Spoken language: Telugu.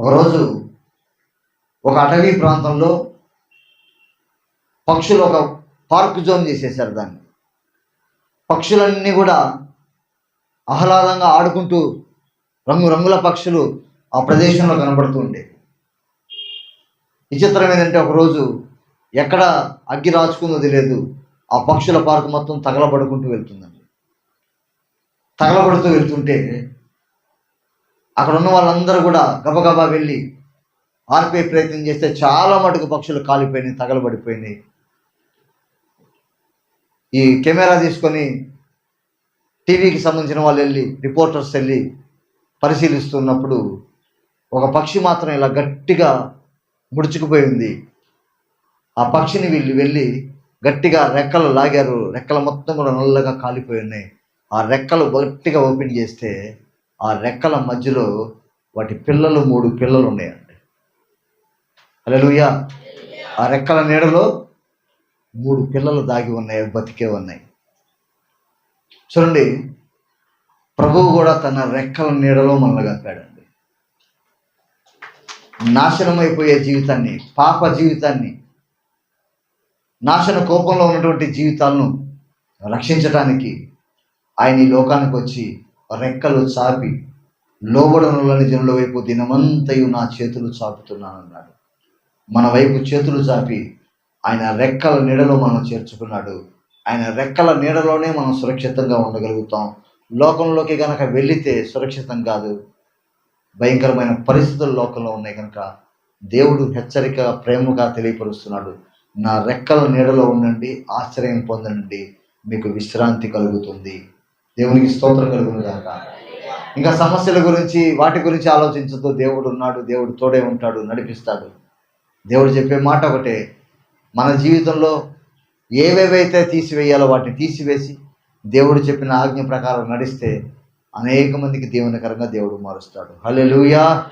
ఒకరోజు ఒక అటవీ ప్రాంతంలో పక్షులు ఒక పార్క్ జోన్ చేసేసారు దాన్ని. పక్షులన్నీ కూడా ఆహ్లాదంగా ఆడుకుంటూ రంగు రంగుల పక్షులు ఆ ప్రదేశంలో కనబడుతూ ఉండేవి. విచిత్రం ఏంటంటే ఒకరోజు ఎక్కడ అగ్గి రాచుకుందో తెలియదు ఆ పక్షుల పార్క్ మొత్తం తగలబడుకుంటూ వెళ్తుందండి. తగలబడుతూ వెళ్తుంటే అక్కడ ఉన్న వాళ్ళందరూ కూడా గబగబా వెళ్ళి ఆర్పే ప్రయత్నం చేస్తే చాలా మటుకు పక్షులు కాలిపోయినాయి తగలబడిపోయినాయి. ఈ కెమెరా తీసుకొని టీవీకి సంబంధించిన వాళ్ళు వెళ్ళి రిపోర్టర్స్ వెళ్ళి పరిశీలిస్తున్నప్పుడు ఒక పక్షి మాత్రం ఇలా గట్టిగా ముడుచుకుపోయింది. ఆ పక్షిని వీళ్ళు వెళ్ళి గట్టిగా రెక్కలు లాగారు రెక్కలు మొత్తం కూడా నల్లగా కాలిపోయి ఉన్నాయి ఆ రెక్కలు గట్టిగా ఓపెన్ చేస్తే ఆ రెక్కల మధ్యలో వాటి పిల్లలు మూడు పిల్లలు ఉన్నాయండి అలలుయా ఆ రెక్కల నీడలో మూడు పిల్లలు దాగి ఉన్నాయి బతికే ఉన్నాయి. చూడండి ప్రభువు కూడా తన రెక్కల నీడలో మనల్ని కప్పాడండి. నాశనమైపోయే జీవితాన్ని పాప జీవితాన్ని నాశన కోపంలో ఉన్నటువంటి జీవితాలను రక్షించటానికి ఆయన ఈ లోకానికి వచ్చి రెక్కలు చాపి లోబడనులని జనుల వైపు దినమంతయు నా చేతులు చాపుతున్నానన్నాడు. మన వైపు చేతులు చాపి ఆయన రెక్కల నీడలో మనం చేర్చుకున్నాడు. ఆయన రెక్కల నీడలోనే మనం సురక్షితంగా ఉండగలుగుతాం. లోకంలోకి కనుక వెళితే సురక్షితం కాదు. భయంకరమైన పరిస్థితులు లోకంలో ఉన్నాయి కనుక దేవుడు హెచ్చరిక ప్రేమగా తెలియపరుస్తున్నాడు. నా రెక్కల నీడలో ఉండండి ఆశ్చర్యం పొందండి మీకు విశ్రాంతి కలుగుతుంది. దేవునికి స్తోత్రం కలుగును గాక. ఇంకా సమస్యల గురించి వాటి గురించి ఆలోచించదు దేవుడు ఉన్నాడు దేవుడు తోడే ఉంటాడు నడిపిస్తాడు. దేవుడు చెప్పే మాట ఒకటే మన జీవితంలో ఏవేవైతే తీసివేయాలో వాటిని తీసివేసి దేవుడు చెప్పిన ఆజ్ఞ ప్రకారం నడిస్తే అనేక మందికి దేవునికరంగా దేవుడు మారుస్తాడు. హల్లెలూయా!